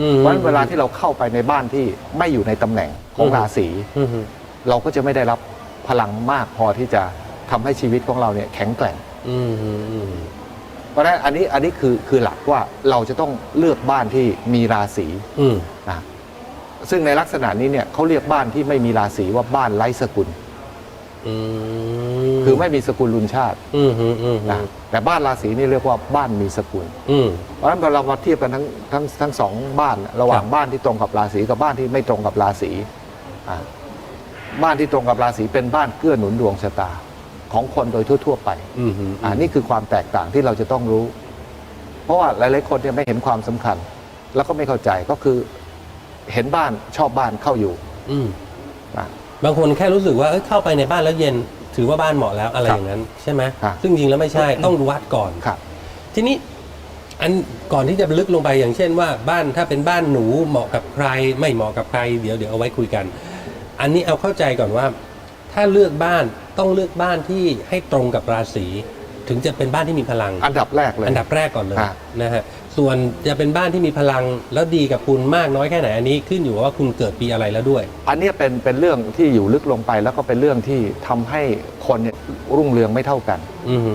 อืมเพราะฉะนั้นเวลาที่เราเข้าไปในบ้านที่ไม่อยู่ในตำแหน่งของอืมราศีอืมเราก็จะไม่ได้รับพลังมากพอที่จะทำให้ชีวิตของเราเนี่ยแข็งแกร่งอืมอืมอืมเพราะฉะนั้นอันนี้อันนี้คือคือหลักว่าเราจะต้องเลือกบ้านที่มีราศีอืมนะซึ่งในลักษณะนี้เนี่ยเขาเรียกบ้านที่ไม่มีราศีว่าบ้านไร้สกุลอื ม คือไม่มีสกุลลุนชาติอืมอืมอืมนะแต่บ้านราศีนี่เรียกว่าบ้านมีสกุล อืม เพราะฉะนั้นเรามาเทียบกันทั้งทั้งทั้งสองบ้านระหว่างครับ บ้านที่ตรงกับราศีกับบ้านที่ไม่ตรงกับราศีอ่าบ้านที่ตรงกับราศีเป็นบ้านเกื้อหนุนดวงชะตาของคนโดยทั่ว ๆ ไปอืมอืมอ่านี่คือความแตกต่างที่เราจะต้องรู้ เพราะว่าหลายๆคนเนี่ยไม่เห็นความสำคัญ แล้วก็ไม่เข้าใจก็คือเห็นบ้านชอบบ้านเข้าอยู่อืมนะบางคนแค่รู้สึกว่าเอ้ยเข้าไปในบ้านแล้วเย็น ถือว่าบ้านเหมาะแล้วอะไรครับอย่างนั้นใช่ไหมครับซึ่งจริงแล้วไม่ใช่ต้องวัดก่อน ครับ ทีนี้อันก่อนที่จะลึกลงไปอย่างเช่นว่าบ้านถ้าเป็นบ้านหนูเหมาะกับใคร ไม่เหมาะกับใครเดี๋ยวเดี๋ยวเอาไว้คุยกัน อันนี้เอาเข้าใจก่อนว่า ถ้าเลือกบ้านต้องเลือกบ้านที่ให้ตรงกับราศี ถึงจะเป็นบ้านที่มีพลัง อันดับแรกเลย อันดับแรกก่อนเลยอะ นะฮะส่วนจะเป็นบ้านที่มีพลังแล้วดีกับคุณมากน้อยแค่ไหนอันนี้ขึ้นอยู่ว่าคุณเกิดปีอะไรแล้วด้วย อันเนี้ยเป็นเป็นเรื่องที่อยู่ลึกลงไปแล้วก็เป็นเรื่องที่ทำให้คนเนี่ยรุ่งเรืองไม่เท่ากัน อือฮึ